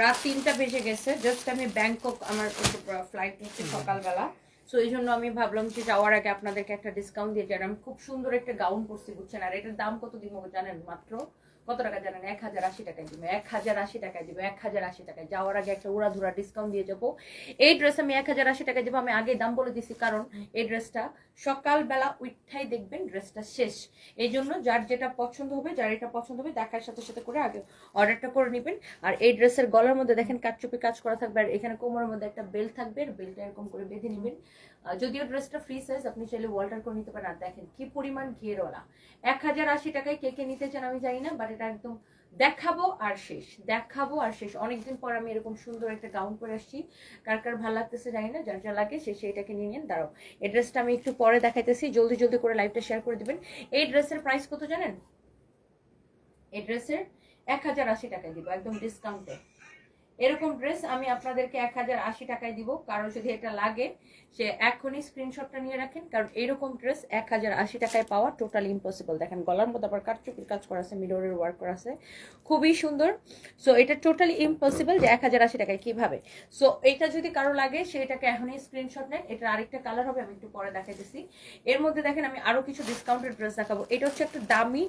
রাত তিনটা বেজে গেছে জাস্ট আমি ব্যাংকক আমার ফ্লাইট হচ্ছে সকালবেলা। সো এই জন্য আমি ভাবলাম যে যাওয়ার আগে আপনাদেরকে একটা ডিসকাউন্ট দিয়ে যাই আমি খুব সুন্দর একটা গাউন করছি বুঝছেন? আর এটার দাম কত দিব জানেন মাত্র? কত টাকা জানেন? এক হাজার আশি টাকায় দিব এক হাজার আশি টাকায় দিব এক হাজার আশি টাকায়। যাওয়ার আগে একটা উড়াধুরা ডিসকাউন্ট দিয়ে যাব। এই ড্রেস আমি এক হাজার আশি টাকায় দেবো আমি আগে দাম বলে দিছি কারণ এই ড্রেসটা সকালবেলা উঠাই দেখবেন ড্রেসটা শেষ। এই জন্য যার যেটা পছন্দ হবে যার এটা পছন্দ হবে দেখার সাথে সাথে করে আগে অর্ডারটা করে নেবেন। আর এই ড্রেসের গলার মধ্যে দেখেন কাজ কাটচুপি কাজ করা থাকবে আর এখানে কোমরের মধ্যে একটা বেল্ট থাকবে আর বেল্টটা এরকম করে বেঁধে নেবেন। যদিও ড্রেসটা ফ্রি সাইজ আপনি চাইলে ওয়াল্টার করে নিতে পারেন। আর দেখেন কি পরিমাণ ঘেরওয়ালা। এক হাজার আশি টাকায় কে কে নিতে চান আমি জানি না বাট এটা একদম দেখাবো আর শেষ, দেখাবো আর শেষ। অনেকদিন পর আমি এরকম সুন্দর একটা গাউন পরে আসছি। কার কার ভালো লাগতেছে জানি না, যার যা লাগে সে সেইটাকে নিয়ে নেন, দাঁড়াও। এই ড্রেসটা আমি একটু পরে দেখাইতেছি, জলদি জলদি করে লাইভটা শেয়ার করে দেবেন। এই ড্রেসের প্রাইস কত জানেন? এই ড্রেসের এক হাজার আশি টাকায় দিব, একদম ডিসকাউন্টে এরকম ড্রেস আমি আপনাদেরকে এক হাজার আশি টাকায় দিব। কারও যদি এটা লাগে, সে এখনই স্ক্রিনশটটা নিয়ে রাখেন। কারণ এরকম ড্রেস এক হাজার আশি টাকায় পাওয়া টোটালি ইম্পসিবল দেখেন, গলার মধ্যে আবার কাটচুপির কাজ করা আছে মিররের ওয়ার্ক করা আছে। খুবই সুন্দর। সো এটা টোটালি ইম্পসিবল যে এক হাজার আশি টাকায় কীভাবে? সো এটা যদি কারও লাগে, সে এটাকে এখনই স্ক্রিনশট নেন এটার আরেকটা কালার হবে, আমি একটু পরে দেখাইতেছি। এর মধ্যে দেখেন, আমি আরও কিছু ডিসকাউন্টেড ড্রেস দেখাবো। এটা হচ্ছে একটা দামি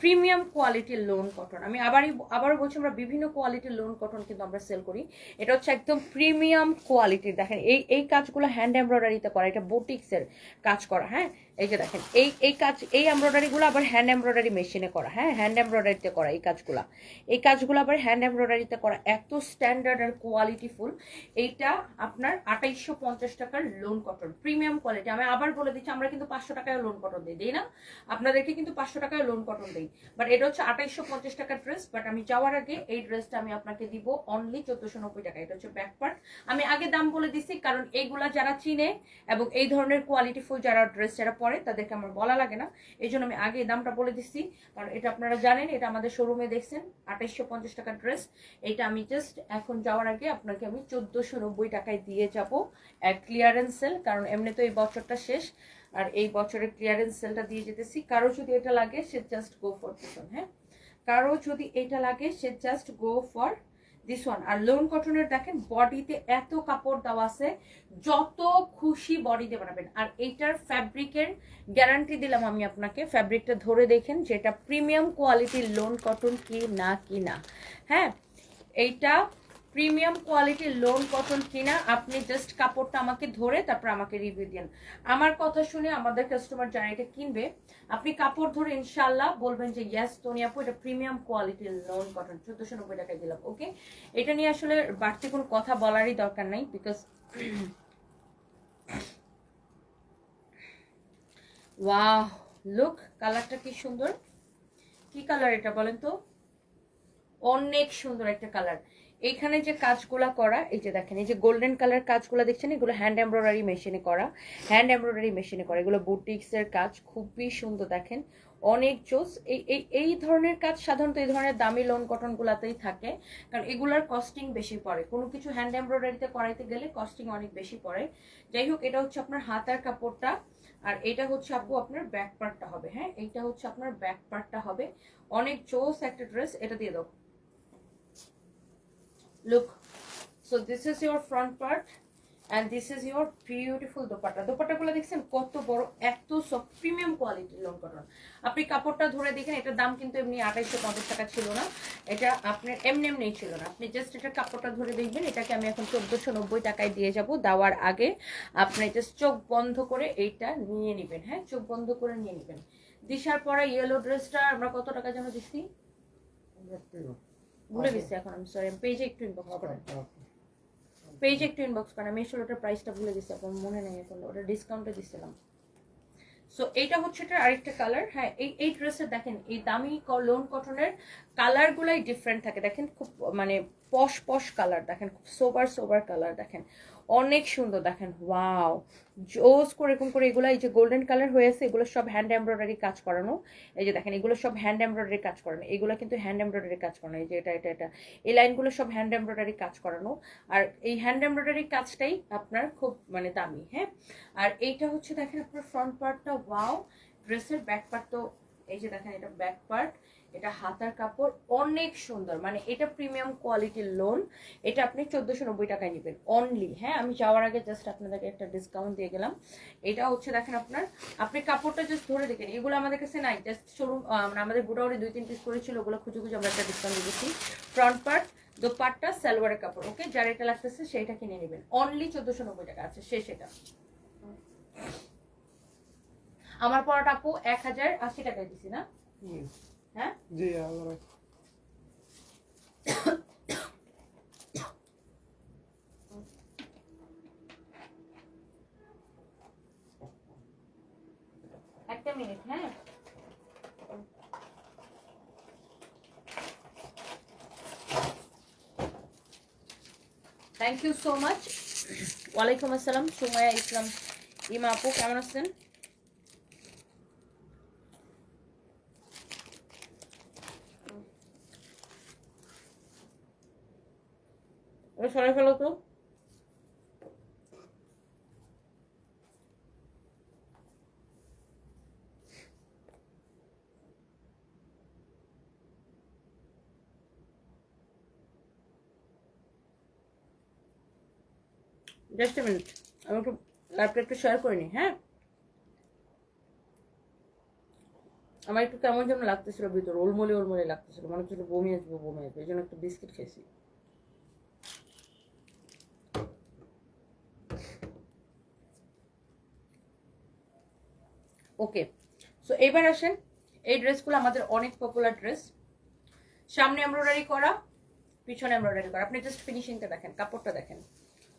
প্রিমিয়াম কোয়ালিটির লোন কটন। আমি আবারই আবারও বলছি, আমরা বিভিন্ন কোয়ালিটির লোন কটন কিন্তু আমরা সেল করি। এটা হচ্ছে একদম প্রিমিয়াম কোয়ালিটির দেখেন, এই এই কাজগুলো হ্যান্ড এমব্রয়ডারিতে করা, এটা বুটিক্সের কাজ করা হ্যাঁ? এই যে দেখেন, এই এই কাজ, এই এমব্রয়ডারিগুলো আবার হ্যান্ড এমব্রয়ডারি মেশিনে করা হ্যাঁ? হ্যান্ড এমব্রয়ডারিতে করা এই কাজগুলো। এই কাজগুলো আবার হ্যান্ড এমব্রয়ডারিতে করা, এত স্ট্যান্ডার্ড আর কোয়ালিটিফুল এইটা আপনার আঠাইশশো পঞ্চাশ টাকার লোন কটন প্রিমিয়াম কোয়ালিটি আমি আবার বলে দিচ্ছি, আমরা কিন্তু পাঁচশো টাকায় লোন কটন দিই দিই না? আপনাদেরকে কিন্তু পাঁচশো টাকায় লোন কটন দিই। বাট এটা হচ্ছে আঠাইশশো পঞ্চাশ টাকার ড্রেস বাট আমি যাওয়ার আগে এই ড্রেসটা আমি আপনাকে দিব অনলি চোদ্দশো নব্বই টাকা। এটা হচ্ছে ব্যাক পার্ট আমি আগে দাম বলে দিচ্ছি কারণ এইগুলা যারা চিনে এবং এই ধরনের কোয়ালিটিফুল যারা ড্রেস যারা পরে, তাদেরকে আমার বলা লাগে না। এই জন্য আমি আগে দামটা বলে দিচ্ছি কারণ এটা আপনারা জানেন, এটা আমাদের শোরুমে দেখছেন, আঠাইশশো পঞ্চাশ টাকার ড্রেস এটা আমি জাস্ট এখন যাওয়ার আগে আপনাকে আমি চোদ্দশো নব্বই টাকায় দিয়ে যাব ক্লিয়ারেন্স সেল কারণ এমনি তো এই বছরটা শেষ। আর এই বছরের ক্লিয়ারেন্স সেলটা দিয়ে যেতেছি। কারও যদি এটা লাগে, সে just go for this one হ্যাঁ? কারও যদি এটা লাগে, সে just go for this one R lawn কটনের দেখেন বডিতে এত কাপড় দেওয়া আছে, যত খুশি বডিতে বানাবেন। আর এইটার ফ্যাব্রিকের গ্যারান্টি দিলাম আমি আপনাকে। ফ্যাব্রিকটা ধরে দেখেন, যেটা প্রিমিয়াম কোয়ালিটির লোন কটন কি না কি না হ্যাঁ? এইটা প্রিমিয়াম কোয়ালিটির লোন কটন কিনা, আপনি জাস্ট কাপড়টা আমাকে ধরে তারপর আমাকে রিভিউ দিন। আমার কথা শুনে আমাদের কাস্টমার যারা এটা কিনবে, আপনি কাপড় ধরে ইনশাল্লাহ বলবেন যে ইয়াস তোনি আপু, এটা প্রিমিয়াম কোয়ালিটির লোন কটন, চোদ্দশো নব্বই টাকায় দিলাম। ওকে এটা নিয়ে আসলে বাড়তি কোনো কথা বলারই দরকার নাই বিকজ ওয়াহ লুক কালারটা কি সুন্দর? কি কালার এটা বলেন তো? অনেক সুন্দর একটা কালার এইখানে যে কাজগুলা করা, এই যে দেখেন, এই যে গোল্ডেন কালার কাজগুলো দেখছেন, এগুলো হ্যান্ড এমব্রয়ডারি মেশিনে করা। হ্যান্ড এমব্রয়ডারি মেশিনে করা, এগুলো বুটিক্সের কাজ, খুবই সুন্দর দেখেন। অনেক জোস এই এই এই ধরনের কাজ সাধারণত এই ধরনের দামি লোন কটনগুলোতেই থাকে, কারণ এগুলার কস্টিং বেশি পড়ে। কোনো কিছু হ্যান্ড এমব্রয়ডারিতে করাইতে গেলে কস্টিং অনেক বেশি পড়ে। যাই হোক, এটা হচ্ছে আপনার হাতার কাপড়টা, আর এটা হচ্ছে আপু আপনার ব্যাক পার্টটা হবে হ্যাঁ? এইটা হচ্ছে আপনার ব্যাক পার্টটা হবে। অনেক জোস একটা ড্রেস এটা দিয়ে দাও। Look, so this is your front part and this is your beautiful dupatta. দোপাট্টাগুলো দেখছেন? কত বড়, এত সব প্রিমিয়াম কোয়ালিটির লোন কটন আপনি কাপড়টা ধরে দেখেন, এটার দাম কিন্তু এমনি আঠাইশশো পঞ্চাশ টাকা ছিল না। এটা আপনার এমনি এমনি ছিল না। আপনি জাস্ট এটা কাপড়টা ধরে দেখবেন, এটাকে আমি এখন চোদ্দোশো নব্বই টাকায় দিয়ে যাব। দেওয়ার আগে আপনি জাস্ট চোখ বন্ধ করে এইটা নিয়ে নেবেন হ্যাঁ? চোখ বন্ধ করে নিয়ে নেবেন। দিশার পরে ইয়েলো ড্রেসটা আমরা কত টাকা যেন দিচ্ছি? ভুলে গেছি এখন আমি সরি পেজে একটু ইনবক্স করেন পেজে একটু ইনবক্স করেন আমি আসলে ওটার প্রাইসটা ভুলে গেছি আপনার মনে নেই এখন ওটা ডিসকাউন্টে দিছিলাম। সো এইটা হচ্ছে এটা আরেকটা কালার হ্যাঁ এই এই ড্রেসের দেখেন এই দামি লোন কটনের কালারগুলাই ডিফারেন্ট থাকে। দেখেন খুব মানে পশ পশ কালার দেখেন খুব সোবার সোবার কালার দেখেন। অনেক সুন্দর, দেখেন ওয়াও জোস করে, এরকম করে এগুলো, এই যে গোল্ডেন কালার হয়েছে, এগুলো সব হ্যান্ড এমব্রয়ডারি কাজ করানো। এই যে দেখেন, এগুলো সব হ্যান্ড এমব্রয়ডারি কাজ করানো। এগুলো কিন্তু হ্যান্ড এমব্রয়ডারি কাজ করানো। এই যে এটা এটা এটা। এই লাইনগুলো সব হ্যান্ড এমব্রয়ডারি কাজ করানো। আর এই হ্যান্ড এমব্রয়ডারি কাজটাই আপনার খুব মানে দামি হ্যাঁ? আর এইটা হচ্ছে, দেখেন, আপনার ফ্রন্ট পার্টটা ওয়াও ড্রেসের ব্যাক পার্ট তো এই যে দেখেন, এটা ব্যাক পার্ট এটা হাতার কাপড় অনেক সুন্দর। মানে এটা প্রিমিয়াম কোয়ালিটির লোন এটা আপনি চোদ্দোশো নব্বই টাকায় নেবেন অনলি হ্যাঁ আমি যাওয়ার আগে জাস্ট আপনাদেরকে একটা ডিসকাউন্ট দিয়ে গেলাম। এটা হচ্ছে দেখেন আপনার, আপনি কাপড়টা জাস্ট ধরে দেখেন, এগুলো আমাদের কাছে নাই। জাস্ট শোরুম মানে আমাদের গোডাউনে দুই, তিন পিস করেছিল ওগুলো খুঁজে খুঁজে আমরা একটা ডিসকাউন্ট দিয়েছি ফ্রন্ট পার্ট দোপাট্টা সালোয়ারের কাপড় ওকে যার এটা লাগতেছে সেইটা কিনে নেবেন। অনলি চোদ্দোশো নব্বই টাকা আছে, শেষ এটা। আমার পরাটা আপু এক হাজার আশি টাকায় দিছি না? হুম। হ্যাঁ জি আল্লাহ রাখে। একটা মিনিট হ্যাঁ থ্যাংক ইউ সো মাচ ওয়ালাইকুম আসসালাম সুমায়া ইসলাম ইমা আপু কেমন আছেন ওটা সরাই ফেলো তো জাস্ট মিনিট আমি একটু একটু শেয়ার করে নিই হ্যাঁ? আমার একটু কেমন যেন লাগতেছিল ভিতর, ওলমলে ওলমলে লাগতেছিল, মনে হচ্ছিল বমি আসবে বমি আসবে, এই জন্য একটা বিস্কিট খেয়েছি। ওকে সো এবার আসেন, এই ড্রেসগুলো আমাদের অনেক পপুলার ড্রেস সামনে এমব্রয়ডারি করা, পিছনে এমব্রয়ডারি করা। আপনি জাস্ট ফিনিশিংটা দেখেন, কাপড়টা দেখেন।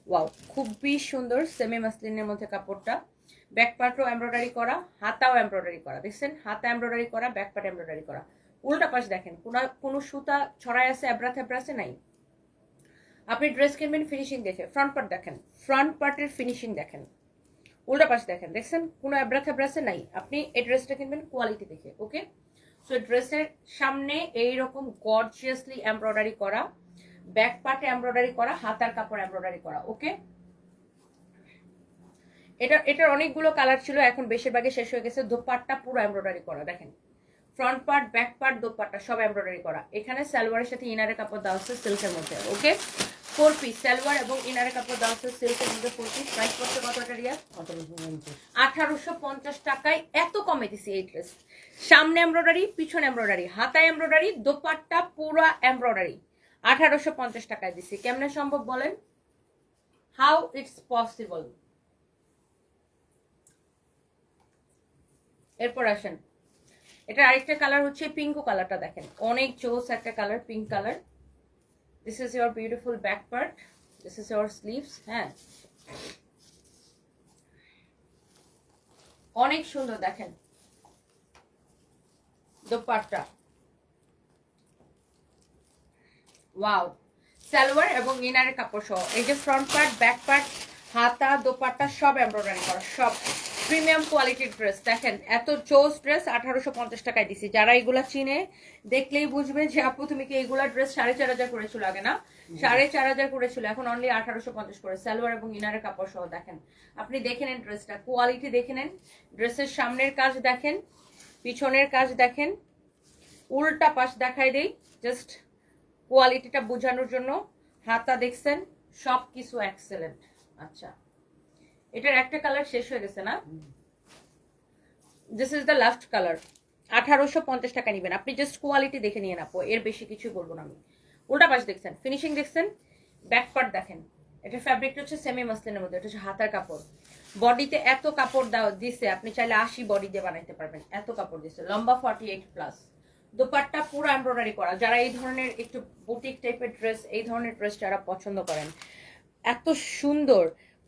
ওয়াও খুবই সুন্দর সেমি মাসলিনের মধ্যে কাপড়টা। ব্যাক পার্টও এমব্রয়ডারি করা, হাতাও এমব্রয়ডারি করা। দেখছেন, হাতা এমব্রয়ডারি করা ব্যাক পার্ট এমব্রয়ডারি করা। উল্টা পাশ দেখেন, কোনো কোনো সুতা ছড়ায় আছে অ্যাব্রা থ্যাব্রা আছে, নাই? আপনি ড্রেস কিনবেন ফিনিশিং দেখে ফ্রন্ট পার্ট দেখেন ফ্রন্ট পার্টের ফিনিশিং দেখেন। উল্টা পাশ দেখেন, দেখছেন, কোনো অ্যাব্রা থ্যাব্রা আছে, নাই? আপনি এই ড্রেসটা কিনবেন কোয়ালিটি দেখে ওকে সো ড্রেসের সামনে এইরকম গর্জিয়াসলি এমব্রয়ডারি করা ব্যাক পার্টে এমব্রয়ডারি করা হাতার কাপড় এমব্রয়ডারি করা, ওকে? এটা, এটার অনেকগুলো কালার ছিল, এখন বেশিরভাগই শেষ হয়ে গেছে। দোপাট্টা পুরো এমব্রয়ডারি করা, দেখেন। Front part, back part, dupatta সব এমব্রয়ডারি করা। এখানে সালোয়ারের সাথে ইনারের কাপড় দেওয়া হচ্ছে সিল্কের মধ্যে, ওকে? ফোর পিস সালোয়ার এবং ইনারের কাপড় দেওয়া হচ্ছে সিল্কের মধ্যে ফোর পিস প্রাইস করতে কত আঠারোশো পঞ্চাশ টাকায় এত কমে দিছি এই ড্রেস সামনে এমব্রয়ডারি, পিছনে এমব্রয়ডারি হাতা এমব্রয়ডারি, দোপাট্টা পুরা এমব্রয়ডারি। আঠারোশো পঞ্চাশ টাকায় দিছি। কেমনে সম্ভব বলেন? হাউ ইটস পসিবল এরপর আসেন। এটা আরেকটা কালার হচ্ছে পিঙ্ক কালারটা দেখেন। অনেক জোস একটা colour pink colour this is your beautiful back part this is your sleeves হ্যাঁ। অনেক সুন্দর দেখেন। দোপাট্টা। ওয়াও সালোয়ার এবং ইনারের কাপড় সহ এই যে ফ্রন্ট পার্ট ব্যাক পার্ট হাতা দোপাট্টা সব এমব্রয়ডারি করা সব প্রিমিয়াম কোয়ালিটির ড্রেস দেখেন এত চোস ড্রেস আঠারোশো পঞ্চাশ টাকায় দিছি। যারা এগুলা চিনে দেখলেই বুঝবে যে আপু তুমি কি এগুলা ড্রেস সাড়ে চার হাজার করেছিল আগে না? সাড়ে চার হাজার করেছিল এখন অনলি আঠারোশো পঞ্চাশ করে। সালোয়ার এবং ইনারের কাপড় সহ দেখেন। আপনি দেখে নেন ড্রেসটা কোয়ালিটি দেখে নেন। ড্রেসের সামনের কাজ দেখেন পিছনের কাজ দেখেন। উল্টা পাশ দেখাই দেই জাস্ট কোয়ালিটিটা বোঝানোর জন্য হাতা দেখছেন সব কিছু এক্সেলেন্ট আচ্ছা এটার একটা কালার শেষ হয়ে গেছে না? This is the last colour আঠারোশো পঞ্চাশ টাকা নেবেন। আপনি জাস্ট কোয়ালিটি দেখে নিয়ে নাপো এর বেশি কিছু বলব না আমি। উল্টা পাশ দেখছেন ফিনিশিং দেখছেন ব্যাক পার্ট দেখেন। এটা ফ্যাব্রিকটা হচ্ছে সেমি মাসলিনের মধ্যে, এটা হচ্ছে হাতার কাপড়। বডিতে এত কাপড় দিছে, আপনি চাইলে আশি বডি দিয়ে বানাইতে পারবেন। এত কাপড় দিছে, লম্বা ফর্টি এইট প্লাস দোপাট্টা পুরো এমব্রয়ডারি করা। যারা এই ধরনের একটু বুটিক টাইপের ড্রেস এই ধরনের ড্রেস যারা পছন্দ করেন, এত সুন্দর,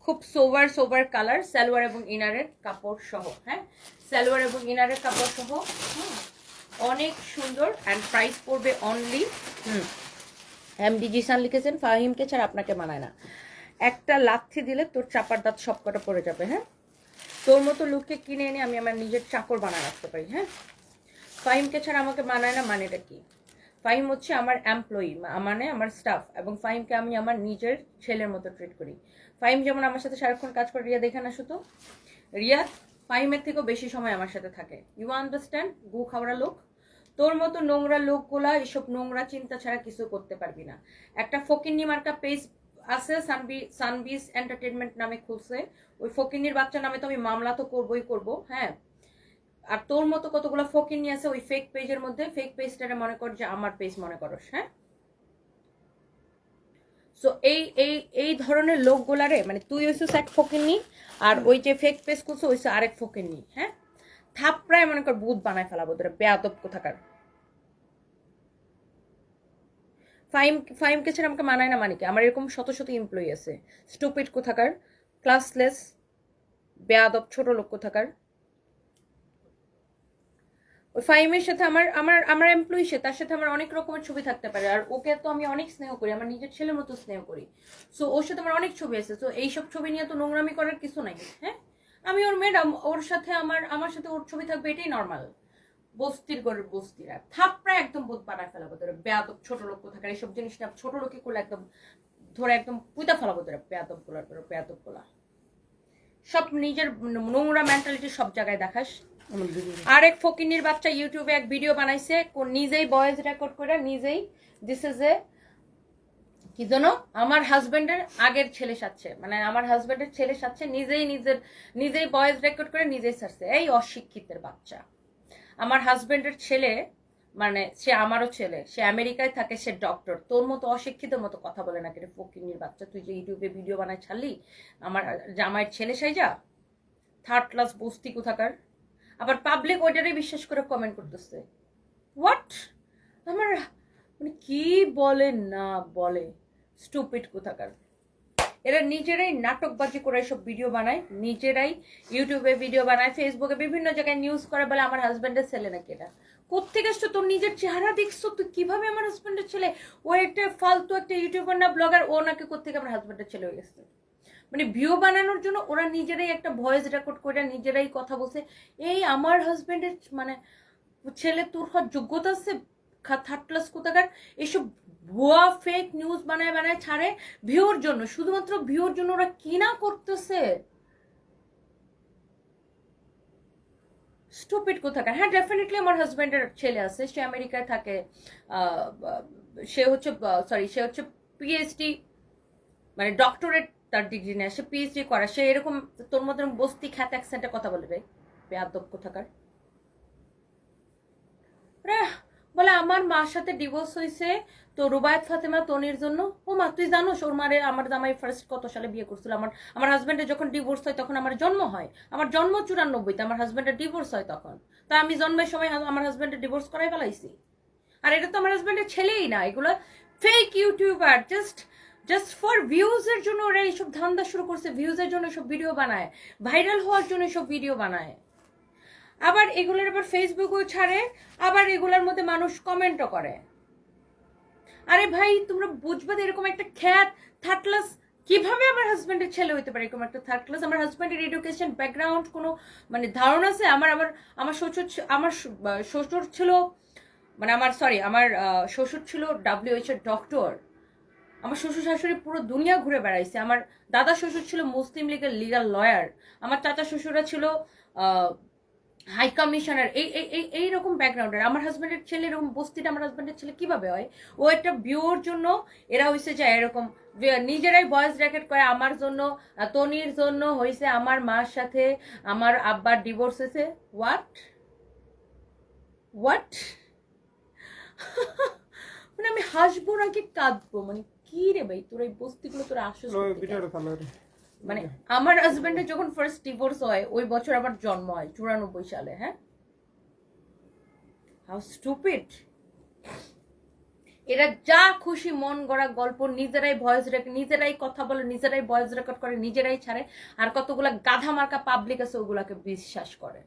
খুব সোভার সোভার কালার সালোয়ার এবং ইনারের কাপড় সহ হ্যাঁ? সালোয়ার এবং ইনারের কাপড় সহ অনেক সুন্দর অ্যান্ড প্রাইস পড়বে অনলি হুম এমডি জিসান লিখেছেন, ফাহিমকে ছাড়া আপনাকে মানায় না। একটা লাথি দিলে তোর চাপার দাঁত সবকটা পড়ে যাবে হ্যাঁ? তোর মতো লোককে কিনে এনে আমি আমার নিজের চাকর বানায় রাখতে পারি হ্যাঁ? ফাহিমকে ছাড়া আমাকে মানায় না মানেটা কি? ফাহিম হচ্ছে আমার এমপ্লয়ি মানে আমার স্টাফ এবং ফাহিমকে আমি আমার নিজের ছেলের মতো ট্রিট করি। ফাহিম যেমন আমার সাথে সারাক্ষণ কাজ করে, রিয়া দেখে না শুধু? রিয়া ফাহিমের থেকেও বেশি সময় আমার সাথে থাকে। ইউ আন্ডারস্ট্যান্ড গু খাওয়ার লোক। তোর মতো নোংরা লোকগুলা এসব নোংরা চিন্তা ছাড়া কিছু করতে পারবি না। একটা ফকিন্নি মার্কা পেজ আছে, সানবি, সানবিস এন্টারটেনমেন্ট নামে খুলছে। ওই ফকিন্নির বাচ্চা নামে তো আমি মামলা তো করবোই করব হ্যাঁ? আর তোর মতো কতগুলো ফকিন্নি আছে ওই ফেক পেজের মধ্যে? ফেক পেজটারে মনে কর যে আমার পেজ মনে করস হ্যাঁ? সো এই এই এই ধরনের লোকগুলারে মানে তুই হইছিস এক ফকিন্নি আর ওই যে ফেক পেজ করছ ওইসে আরেক ফকিন্নি হ্যাঁ? থাপড়ায় মনে কর বুধ বানায় ফেলাবো তোরা বেয়াদব কোথাকার। ফাইম ফাইমকে ছেড়ে আমাকে মানায় না মানে কি? আমার এরকম শত শত এমপ্লয়ি আছে। স্টুপিড কোথাকার ক্লাসলেস বেয়াদব ছোট লোক কোথাকার। ফাইমের সাথে আমার আমার আমার এমপ্লয়ি সে, তার সাথে আমার অনেক রকমের ছবি থাকতে পারে। আর ওকে তো আমি অনেক স্নেহ করি, আমার নিজের ছেলের মতো স্নেহ করি। সো ওর সাথে আমার অনেক ছবি আছে। তো এইসব ছবি নিয়ে তো নোংরামি করার কিছু নাই হ্যাঁ? আমি ওর ম্যাডাম ওর সাথে আমার আমার সাথে ওর ছবি থাকবে, এটাই নর্মাল বস্তির করে বস্তিরা। থাপড়া একদম বোধ বানায় ফেলাবো তোরা, বেয়াদব ছোট লোক কোথাকার, এইসব জিনিস না, ছোট লোকে করলে একদম, ধরে একদম পুইতা ফেলাবো তোরা, বেয়াদবগুলার বেয়াদবগুলা সব নিজের নোংরা মেন্টালিটি সব জায়গায় দেখাস। আরেক ফকিনির বাচ্চা ইউটিউবে এক ভিডিও বানাইছে নিজেই ভয়েস রেকর্ড করে নিজেই দিস ইজ এ কি জানো? আমার হাজবেন্ডের আগের ছেলে সাথে মানে আমার হাজবেন্ডের ছেলে সাথে নিজেই নিজের, নিজেই ভয়েস রেকর্ড করে নিজেই সারছে এই অশিক্ষিতের বাচ্চা। আমার হাজবেন্ডের ছেলে মানে সে আমারও ছেলে, সে আমেরিকায় থাকে, সে ডক্টর তোর মতো অশিক্ষিতের মতো কথা বলে না কেটে ফকিনির বাচ্চা? তুই যে ইউটিউবে ভিডিও বানায় ছাড়লি, আমার জামাইয়ের ছেলে সাইজা থার্ড ক্লাস বস্তি কোথাকার? আবার পাবলিক ওইটারই বিশ্বাস করে কমেন্ট করতেছে। হোয়াট আমার মানে কি বলে না বলে? স্টুপিড কোথাকার। এরা নিজেরাই নাটকবাজি করে সব ভিডিও বানায়, নিজেরাই ইউটিউবে ভিডিও বানায় ফেসবুকে বিভিন্ন জায়গায় নিউজ করে বলে আমার হাজব্যান্ডের ছেলে নাকি এটা। কোথেকে আসছো তোর নিজের চেহারা দেখছ? তুই কীভাবে আমার হাজব্যান্ডের ছেলে? ও একটা ফালতু একটা ইউটিউবার না ব্লগার ও নাকি কোথেকে আমার হাজব্যান্ডের ছেলে হয়ে গেছে? মানে ভিউ বানানোর জন্য ওরা নিজেরাই একটা ভয়েস রেকর্ড করে নিজেরাই কথা বলছে। এই আমার হাজব্যান্ডের মানে ছেলে তোর হওয়ার যোগ্যতা আছে? থার্ড ক্লাস কোথাকার? এইসব ভুয়া ফেক নিউজ বানায় বানায় ছাড়ে ভিউর জন্য। শুধুমাত্র ভিউর জন্য ওরা কি না করতেছে? স্টুপিড কোথাকার? হ্যাঁ ডেফিনেটলি আমার হাজব্যান্ডের ছেলে আছে। সে আমেরিকায় থাকে। সে হচ্ছে সরি সে হচ্ছে পিএইচডি মানে ডক্টরেট তার ডিগ্রি নেয়, সে পিএইচডি করা সে এরকম তোর মতন বস্তি খ্যাত অ্যাকসেন্টে কথা বলবে বেয়াদব কোথাকার বলে আমার মার সাথে ডিভোর্স হয়েছে তো রুবায়ত, ফাতেমা, তনির জন্য? ও মা, তুই জানোস, ওর মারে আমার জামাই ফার্স্ট কত সালে বিয়ে করছিল? আমার আমার হাজবেন্ডের যখন ডিভোর্স হয় তখন আমার জন্ম হয়। আমার জন্ম চুরানব্বইতে, আমার হাজবেন্ডের ডিভোর্স হয় তখন। তা আমি জন্মের সময় আমার হাজবেন্ডের ডিভোর্স করাই ফেলাইছি। আর এটা তো আমার হাজব্যান্ডের ছেলেই না, এগুলো fake YouTuber just just for views এর জন্য ওরা এইসব ধান্দা শুরু করছে ভিউজ এর জন্য সব ভিডিও বানায় ভাইরাল হওয়ার জন্য সব ভিডিও বানায়। আবার এগুলোর আবার ফেসবুকেও ছাড়ে, আবার এগুলোর মধ্যে মানুষ কমেন্টও করে। আরে ভাই, তোমরা বুঝবে এরকম একটা খ্যাত থার্ড কীভাবে আমার হাজব্যান্ডের ছেলে হইতে পারে? এরকম একটা থার্ড ক্লাস আমার হাজব্যান্ডের এডুকেশন ব্যাকগ্রাউন্ড কোনো মানে ধারণা আছে? আমার আমার আমার শ্বশুর আমার শ্বশুর ছিল মানে আমার সরি আমার শ্বশুর ছিল ডাব্লিউএইচ এর ডক্টর আমার শ্বশুর শাশুড়ি পুরো দুনিয়া ঘুরে বেড়াইছে। আমার দাদা শ্বশুর ছিল মুসলিম লীগের লিগাল লয়ার আমার চাচা শ্বশুরা ছিল হাই কমিশনার এই এই এই রকম ব্যাকগ্রাউন্ডের আমার হাজব্যান্ডের ছেলে এরকম বস্তিটা আমার হাজব্যান্ডের ছেলে কীভাবে হয়? ও একটা ভিউর জন্য এরা হয়েছে যে এরকম নিজেরাই ভয়েস র্যাকেট করে, আমার জন্য, তনির জন্য হয়েছে আমার মার সাথে আমার আব্বার ডিভোর্স হয়েছে হোয়াট হোয়াট মানে আমি হাসবো নাকি কাঁদবো? মানে কি রে ভাই? তোর এই বস্তিগুলো তোরা আসিস মানে আমার হাজবেন্ডের যখন ফার্স্ট ডিভোর্স হয় ওই বছর আমার জন্ম হয় চুরানব্বই সালে হ্যাঁ? হাউ স্টুপিড এরা যা খুশি মন গড়া গল্প নিজেরাই ভয়েস রেকর্ড নিজেরাই কথা বলে নিজেরাই ভয়েস রেকর্ড করে নিজেরাই ছাড়ে আর কতগুলা গাধা মার্কা পাবলিক আছে ওগুলাকে বিশ্বাস করে।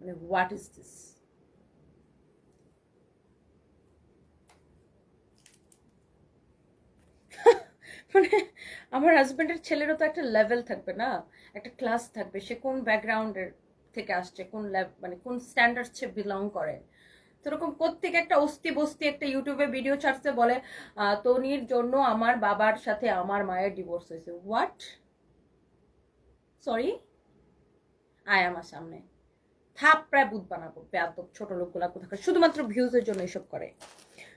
মানে হোয়াট ইজ দিস মানে আমার হাজব্যান্ডের ছেলেরও তো একটা লেভেল থাকবে না? একটা ক্লাস থাকবে। সে কোন ব্যাকগ্রাউন্ডের থেকে আসছে? কোন লেভ- মানে কোন স্ট্যান্ডার্ড সে বিলং করে? তো এরকম প্রত্যেক একটা অস্থি বস্তি, একটা ইউটিউবে ভিডিও ছাড়ছে বলে তনির জন্য আমার বাবার সাথে আমার মায়ের ডিভোর্স হয়েছে। হোয়াট সরি আয় আমার সামনে। থাপ প্রায় বুধ বানাবো বেয়াদব ছোট লোকগুলা কোথাকার? শুধুমাত্র ভিউজের জন্য এসব করে।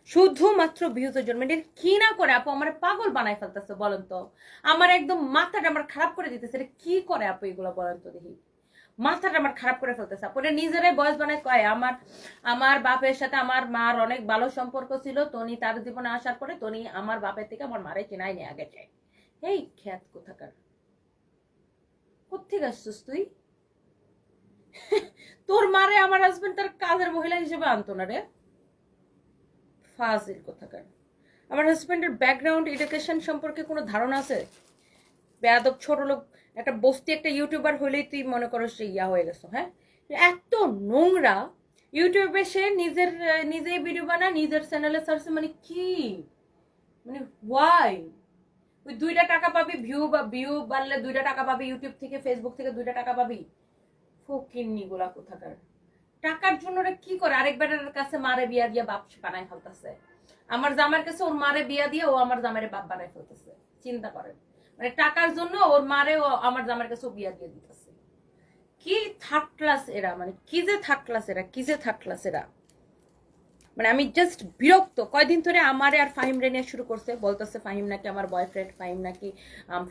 শুধুমাত্র ভিউজের জন্য এটা কি না করে আপু আমার পাগল বানাই ফেলতেছে বলেন তো। আমার একদম মাথাটা আমার খারাপ করে দিতেছে। এটা কি করে আপু এগুলো বলেন তো দেখি। মাথাটা আমার খারাপ করে ফেলতেছে আপু। এটা নিজেরাই বয়স বানায় কয়, আমার আমার বাপের সাথে আমার মার অনেক ভালো সম্পর্ক ছিল। তনি তার জীবনে আসার পরে তনি আমার বাপের থেকে আমার মারে চেনাই নিয়ে আগে এই খ্যাত কোথাকার। কোথেকে আসছিস তুই? তোর মারে আমার হাজবেন্ড তার কাজের মহিলা হিসেবে আনতো না রে। ফাজিল কোথাকার। আমার হাজব্যান্ডের ব্যাকগ্রাউন্ড এডুকেশন সম্পর্কে কোনো ধারণা আছে? বেয়াদব ছোট লোক, একটা বস্তি, একটা ইউটিউবার হলেই তুই মনে করো সে ইয়া হয়ে গেছো হ্যাঁ? এত নোংরা ইউটিউবে সে নিজের, নিজেই ভিডিও বানায়, নিজের চ্যানেলে সার্চ মানে কি? মানে ওয়াই ওই দুইটা টাকা পাবি ভিউ বা ভিউ বাড়লে দুইটা টাকা পাবি ইউটিউব থেকে ফেসবুক থেকে দুইটা টাকা পাবি। ফকিন্নি গুলা কোথাকার। টাকার জন্য ওরা কি করে? আরেক বেটার কাছে মারে বিয়া দিয়ে বাপ বানায় ফেলতেছে। আমার জামার কাছে ওর মারে বিয়া দিয়ে ও আমার জামারে বাপ বানায় ফেলতেছে। চিন্তা করে মানে টাকার জন্য ওর মারে ও আমার জামার কাছে বিয়া দিয়ে দিতেছে। কি থার্ড ক্লাস এরা? মানে কি যে থার্ড ক্লাস এরা? কি যে থার্ড ক্লাস এরা? মানে আমি জাস্ট বিরক্ত। কয়দিন ধরে আমারে আর ফাহিম রে নিয়ে শুরু করছে, বলতেছে ফাহিম নাকি আমার বয়ফ্রেন্ড ফাহিম নাকি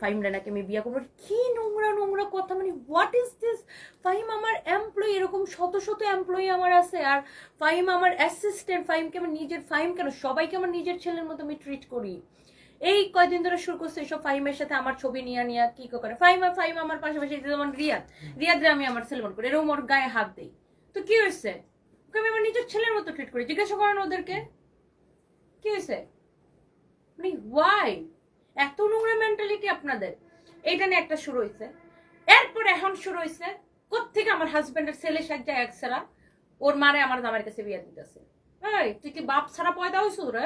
ফাহিম রে নাকি আমি বিয়ে করব। কি নোংরা নোংরা কথা মানে হোয়াট ইজ দিস ফাহিম আমার এমপ্লয়ি এরকম শত শত এমপ্লয়ি আমার আছে, আর ফাহিম আমার অ্যাসিস্ট্যান্ট ফাহিমকে আমার নিজের, ফাহিম কেন? সবাইকে আমার নিজের ছেলের মতো আমি ট্রিট করি। এই কয়দিন ধরে শুরু করছে এইসব ফাহিমের সাথে আমার ছবি নিয়ে নিয়ে কি করে? ফাহিম আর ফাহিম আমার পাশাপাশি যেমন রিয়াদ, রিয়াদরে আমি আমার ছেলে মনে করি, এরকম ওর গায়ে হাত দেই। তো কি হয়েছে? ওকে আমি আমার নিজের ছেলের মতো ট্রিট করি। জিজ্ঞাসা করেন ওদেরকে, কি হয়েছে? মানে ওয়াই এত নোংরা মেন্টালিটি আপনাদের? এইটা নিয়ে একটা শুরু হয়েছে। এরপরে এখন শুরু হয়েছে কোথেকে আমার হাজবেন্ডের ছেলে সাজ্জা এক ছাড়া ওর মারে আমার দামের কাছে বিয়ে দিতেছে। এই, তুই কি বাপ ছাড়া পয়দা হয়েছ রে?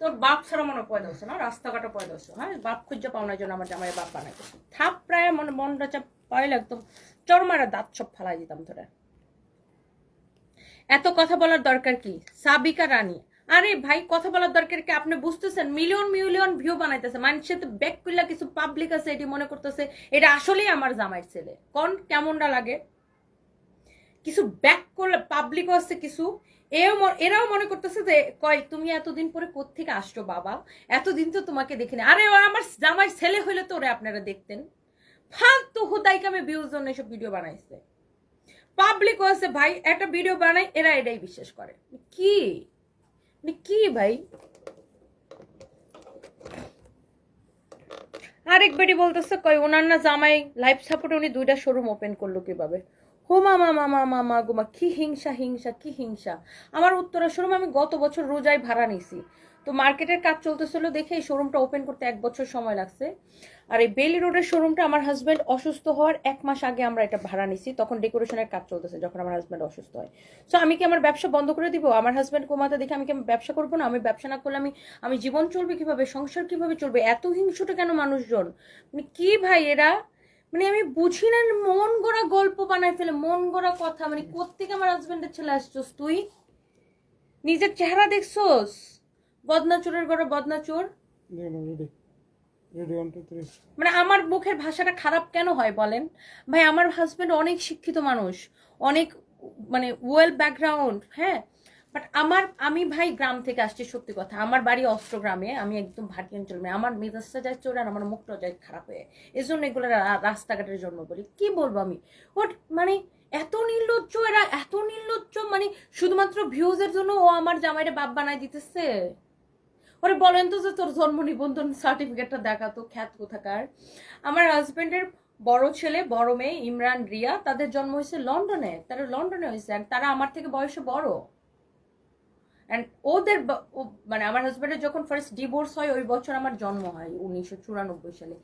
তোর বাপ ছাড়া মনে পয়দা হচ্ছে না? রাস্তাঘাটে পয়দা হচ্ছে হ্যাঁ বাপ খুঁজে পাওনার জন্য আমার জামাই বাপ বানাইতেছে। থাপ প্রায় মনে মনটা চাপ পাইলে একদম চরমারা দাঁত সব ফালাই দিতাম ধরে। এত কথা বলার দরকার কি? সাবিকা রানী। আরে ভাই, কথা বলার দরকার কি? আপনি বুঝতেছেন, মিলিয়ন মিলিয়ন ভিউ বানাইতেছে। মানুষের তো ব্যাক করলে কিছু পাবলিক আছে, এটি মনে করতেছে, এটা আসলেই আমার জামাইয়ের ছেলে। কোন, কেমনটা লাগে? কিছু ব্যাক করলে পাবলিকও আছে কিছু। এও এরাও মনে করতেছে যে, কয়, তুমি এতদিন পরে কোত্থেকে আসছো বাবা? এতদিন তো তোমাকে দেখিনি। আরে ও আমার জামাইয়ের ছেলে হইলে তো ওরে আপনারা দেখতেন। ফালতু হুদাইকে আমি ভিউর জন্য এসব ভিডিও বানাইছে। পাবলিক আছে ভাই, একটা ভিডিও বানাই, এরা এটাই বিশ্বাস করে। কি? মানে কি ভাই? আরেক বেটি বলতেছে, কই, ওনার না জামাই লাইফ সাপোর্টে উনি দুইটা শোরুম ওপেন করল কীভাবে? হো মামা মামা মামা গোমা কি হিংসা হিংসা, কি হিংসা। আমার উত্তরা শোরুম আমি গত বছর রোজাই ভাড়া নিছি। তো মার্কেটের কাজ চলতেছিল দেখে এই শোরুমটা ওপেন করতে এক বছর সময় লাগছে। আর এই বেলি রোডের শোরুমটা আমার হাজব্যান্ড অসুস্থ হওয়ার এক মাস আগে আমরা এটা ভাড়া নিছি, তখন ডেকোরেশনের কাজ চলতেছে যখন আমার হাজব্যান্ড অসুস্থ হয়। সো আমি কি আমার ব্যবসা বন্ধ করে দিব? আমার হাজব্যান্ড কোমাতে দেখে আমি কি আমি ব্যবসা করব না? আমি ব্যবসা না করলে আমি আমি জীবন চলবে কীভাবে? সংসার কীভাবে চলবে? এত হিংসুটা কেন মানুষজন? মানে কি ভাই এরা? মানে আমি বুঝি না, মন গড়া গল্প বানায় ফেলে, মন গড়া কথা। মানে কোত্থেকে আমার হাজব্যান্ডের ছেলে আসছোস তুই? নিজের চেহারা দেখছোস? বদনাচোরের গড়া বদনাচোর? মানে আমার মুখের ভাষাটা খারাপ কেন হয় বলেন? ভাই, আমার হাজবেন্ড অনেক শিক্ষিত মানুষ, অনেক মানে ওয়েল ব্যাকগ্রাউন্ড হ্যাঁ? বাট আমার, আমি ভাই গ্রাম থেকে আসছি সত্যি কথা। আমার বাড়ি অস্ত্র গ্রামে, আমি একদম ভাটি অঞ্চল আমার মেজাজটা যায় চোর আর আমার মুখটা যায় খারাপ হয়ে। এই জন্য এগুলো রাস্তাঘাটের জন্ম বলি। কি বলব আমি? ওট মানে এত নির্লজ্জ এরা, এত নির্লজ্জ মানে শুধুমাত্র ভিউজের জন্য ও আমার জামাইরে বাপ বানাই দিতেছে? ওরে বলেন তো যে তোর জন্ম নিবন্ধন সার্টিফিকেটটা দেখাতো খ্যাত কোথাকার? আমার হাজবেন্ডের বড় ছেলে, বড় মেয়ে ইমরান রিয়া, তাদের জন্ম হয়েছে লন্ডনে। তারা লন্ডনে হয়েছে তারা আমার থেকে বয়সে বড়। অ্যান্ড ওদের মানে আমার হাজবেন্ডের যখন ফার্স্ট ডিভোর্স হয়, ওই বছর আমার জন্ম হয়, উনিশশো চুরানব্বই সালে।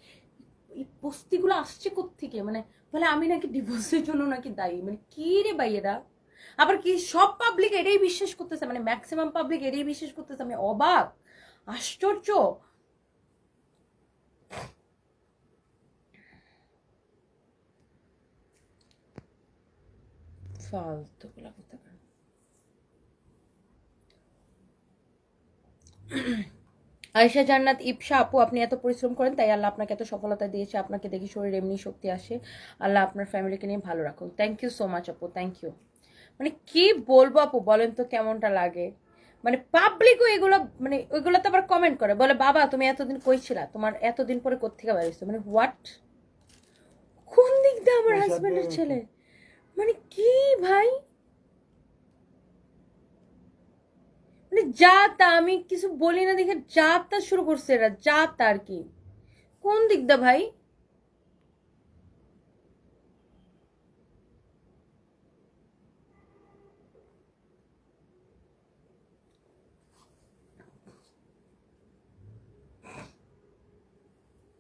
এই বস্তিগুলো আসছে থেকে মানে বলে, আমি নাকি ডিভোর্সের জন্য নাকি দায়ী? মানে কি রে ভাই এরা? আবার কি সব পাবলিক এটাই বিশ্বাস করতেছে মানে ম্যাক্সিমাম পাবলিক এটাই বিশ্বাস করতেছে, আমি অবাক। আশ্চর্য। আয়শা জান্নাত ইপসা আপু, আপনি এত পরিশ্রম করেন, তাই আল্লাহ আপনাকে এত সফলতা দিয়েছে, আপনাকে দেখি শরীর এমনি শক্তি আসে। আল্লাহ আপনার ফ্যামিলিকে নিয়ে ভালো রাখুন থ্যাংক ইউ সো মাচ আপু থ্যাংক ইউ মানে কি বলব আপু, বলেন তো কেমনটা লাগে? মানে পাবলিকও এগুলো মানে ওইগুলো তো আবার কমেন্ট করে বলে বাবা তুমি এতদিন কইছিলা তোমার এতদিন পরে কোথেকে বেরিয়েছো মানে হোয়াট কোন দিক দিয়ে আমার পয়সা হাজবেন্ডের ছেলে? মানে কি ভাই? মানে যা তা আমি কিছু বলি না দেখে যা তা শুরু করছে এরা যা তা আর কি। কোন দিক দা ভাই?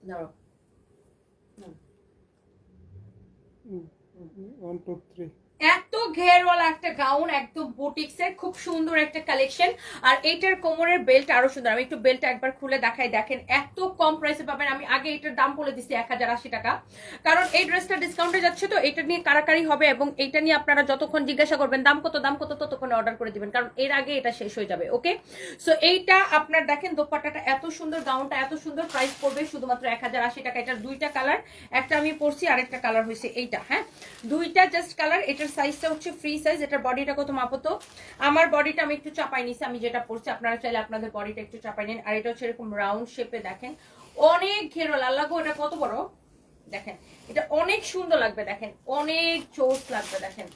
দাঁড়াও ওয়ান টু থ্রি এত ঘেরওয়ালা একটা গাউন একদম বুটিক্সের খুব সুন্দর একটা কালেকশন আর এইটার কোমরের বেল্ট আরও সুন্দর। আমি একটু বেল্ট একবার খুলে দেখাই। দেখেন, এত কম প্রাইসে পাবেন। আমি আগে এটার দাম বলে দিচ্ছি এক টাকা। কারণ এই ড্রেসটা ডিসকাউন্টে যাচ্ছে তো, এটা নিয়ে কারাকারি হবে এবং এটা নিয়ে আপনারা যতক্ষণ জিজ্ঞাসা করবেন, দাম কত দাম কত, ততক্ষণ অর্ডার করে দিবেন। কারণ এর আগে এটা শেষ হয়ে যাবে ওকে সো এইটা আপনার দেখেন, দোপাট্টাটা এত সুন্দর গাউনটা এত সুন্দর প্রাইস পড়বে শুধুমাত্র এক হাজার আশি টাকা। এটার দুইটা কালার একটা আমি পরছি, আরেকটা কালার হয়েছে এইটা হ্যাঁ? দুইটা জাস্ট কালার এটার সাইজটা হচ্ছে ফ্রি সাইজ এটার বডিটা কত মাপতো আমার বডিটা আমি একটু চাপাই নিছি, আমি যেটা পরছি, আপনারা চাইলে আপনাদের বডিটা একটু চাপাই নিন। আর এটা হচ্ছে এরকম রাউন্ড শেপে দেখেন। অনেক ঘেরো, লাল লাগো, এটা কত বড়? দেখেন, এটা অনেক সুন্দর লাগবে, দেখেন। অনেক চোস লাগবে, দেখেন।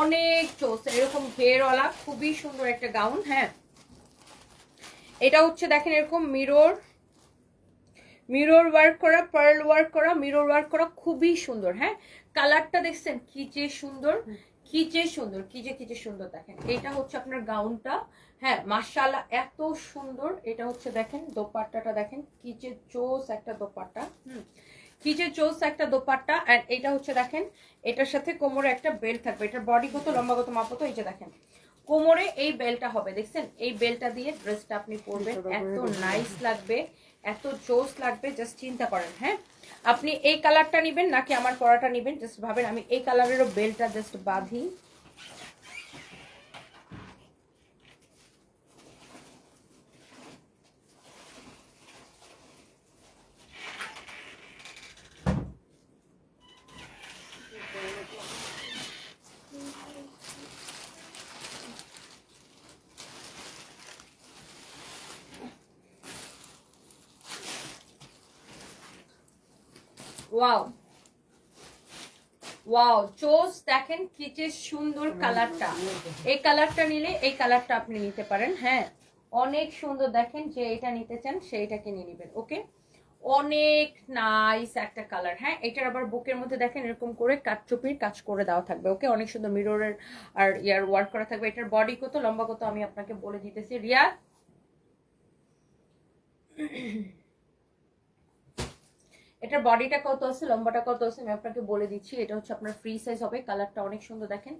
অনেক চোস, এরকম ঘেরওয়ালা, খুবই সুন্দর একটা গাউন হ্যাঁ। এটা হচ্ছে, দেখেন, এরকম মিরর মিরর ওয়ার্ক করা পার্ল ওয়ার্ক করা মিরর ওয়ার্ক করা, খুবই সুন্দর হ্যাঁ। কালারটা দেখছেন, কি যে সুন্দর। কি যে সুন্দর কি যে কি যে সুন্দর দেখেন। এটা হচ্ছে আপনার গাউনটা। হ্যাঁ মার্শাল্লাহ এত সুন্দর। এটা হচ্ছে দেখেন দোপাট্টাটা দেখেন কি যে জোস একটা দোপাট্টা। হুম কি যে জোস একটা দোপাট্টা। আর এটা হচ্ছে দেখেন এটার সাথে কোমরে একটা বেল্ট থাকবে। এটার বডি কত লম্বা কত মাপতো এই যে দেখেন। কোমরে এই বেলটা হবে দেখছেন? এই বেলটা দিয়ে ড্রেসটা আপনি পরবেন। এত নাইস লাগবে এত জোস লাগবে জাস্ট চিন্তা করেন হ্যাঁ? আপনি এই কালারটা নেবেন নাকি আমার পড়াটা নেবেন? জাস্ট ভাবেন, আমি এই কালারেরও বেলটা জাস্ট বাঁধি। ওয়াও ওয়াও চোস দেখেন কি যে সুন্দর কালারটা। এই কালারটা নিলে, এই কালারটা আপনি নিতে পারেন হ্যাঁ। অনেক সুন্দর দেখেন যে এটা নিতে চান, সেইটাকে নিয়ে নেবেন, ওকে? অনেক নাইস একটা কালার হ্যাঁ? এটার আবার বুকের মধ্যে দেখেন এরকম করে কাঠচুপির কাজ করে দেওয়া থাকবে, ওকে? অনেক সুন্দর মিররের আর ইয়ার ওয়ার্ক করা থাকবে। এটার বডি কত, লম্বা কত আমি আপনাকে বলে দিতেছি। রিয়া? এটার বডিটা কত আছে, লম্বাটা কত আছে, আমি আপনাকে বলে দিচ্ছি। এটা হচ্ছে আপনার ফ্রি সাইজ হবে কালারটা অনেক সুন্দর দেখেন।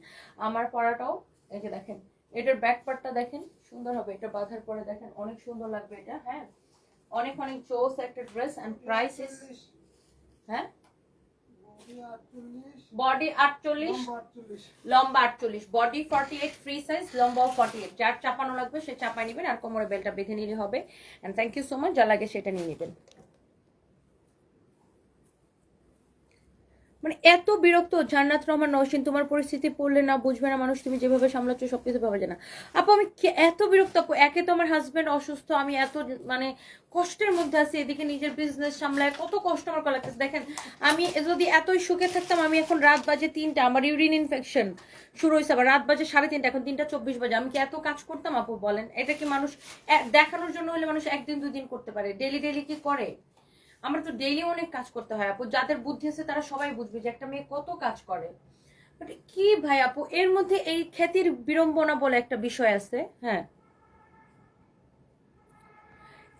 আমার পরাটাও, এই যে দেখেন, এটার ব্যাক পার্টটা দেখেন, সুন্দর হবে। এটা বাঁধার পরে দেখেন, অনেক সুন্দর লাগবে এটা হ্যাঁ? অনেক অনেক চোস একটা ড্রেস এন্ড প্রাইস ইস হ্যাঁ? বডি আটচল্লিশ, লম্বা আটচল্লিশ। Body forty eight free size লম্বাও forty eight যার চাপানো লাগবে, সে চাপাই নেবেন আর কোমরে বেলটা বেঁধে নিলে হবে। অ্যান্ড ইউ সো মাচ যা লাগে সেটা নিয়ে নেবেন। মানে এত বিরক্ত, জান্নাত রহমান নওশিন, তোমার পরিস্থিতি পড়লে না, বুঝবে না মানুষ তুমি যেভাবে সামলাচ্ছ সব সবকিছু পাবে না। আপু, আমি এত বিরক্ত, আপু, একে তো আমার হাজব্যান্ড অসুস্থ, আমি এত মানে কষ্টের মধ্যে আছি, এদিকে নিজের বিজনেস সামলায়, কত কষ্ট আমার করা দেখেন, আমি যদি এতই সুখে থাকতাম, আমি এখন রাত বাজে তিনটা, আমার ইউরিন ইনফেকশন শুরু হয়েছে আবার রাত বাজে সাড়ে তিনটা, এখন তিনটা চব্বিশ বাজে। আমি কি এত কাজ করতাম, আপু, বলেন? এটা কি মানুষ দেখানোর জন্য হলে মানুষ একদিন দুই দিন করতে পারে? ডেলি ডেলি কি করে? আমার তো ডেইলি অনেক কাজ করতে হয়, আপু। যাদের বুদ্ধি আছে তারা সবাই বুঝবে যে একটা মেয়ে কত কাজ করে। কি ভাই আপু, এর মধ্যে এই খ্যাতির বিড়ম্বনা বলে একটা বিষয় আছে হ্যাঁ?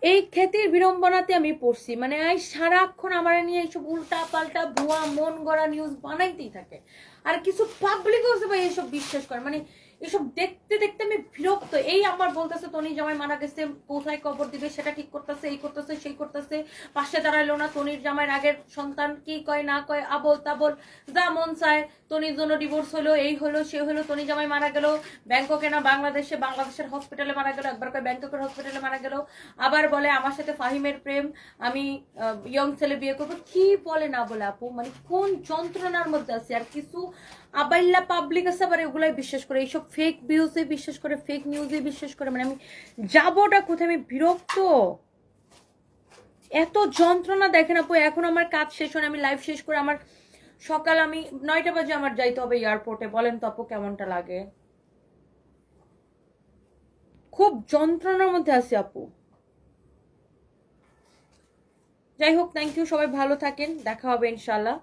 এই খ্যাতির বিড়ম্বনাতে আমি পড়ছি মানে এই সারাক্ষণ আমার নিয়ে এইসব উল্টা পাল্টা ভুয়া মন গড়া নিউজ বানাইতেই থাকে। আর কিছু পাবলিকও ভাই এসব বিশ্বাস করে মানে এসব দেখতে দেখতে আমি বিরক্ত। এই আমার বলতেছে, তনি জামাই মারা গেছে, কোথায় কবর দিবে? সেটা ঠিক করতেছে, এই করতেছে, সেই করতেছে। পাশে দাঁড়াইলো না, তনির জামাইয়ের আগের সন্তান কি কয়, না কয়, আবল তাবল, যা মন চায়। তনির জন্য ডিভোর্স হলো, এই হলো, সে হলো, তনি জামাই মারা গেল, ব্যাংককে না, বাংলাদেশে, বাংলাদেশের হসপিটালে মারা গেল, একবার কয় ব্যাংককের হসপিটালে মারা গেল। আবার বলে, আমার সাথে ফাহিমের প্রেম, আমি ইয়ং ছেলে বিয়ে করব। কি বলে না বলে আপু? মানে কোন যন্ত্রণার মধ্যে আছে? আর কিছু আবাইল্লা পাবলিক আছে, আবার এগুলাই বিশ্বাস করে। এইসব ফেক ভিউজে বিশ্বাস করে ফেক নিউজে বিশ্বাস করে। মানে আমি যাবোটা কোথায়? আমি বিরক্ত। এত যন্ত্রণা দেখেন আপু, এখন আমার কাজ শেষ হয় আমি লাইভ শেষ করে আমার সকাল আমি নয়টা বাজে আমার যাইতে হবে এয়ারপোর্টে বলেন তো আপু, কেমনটা লাগে? খুব যন্ত্রণার মধ্যে আছি আপু। যাই হোক থ্যাংক ইউ সবাই ভালো থাকেন, দেখা হবে ইনশাল্লাহ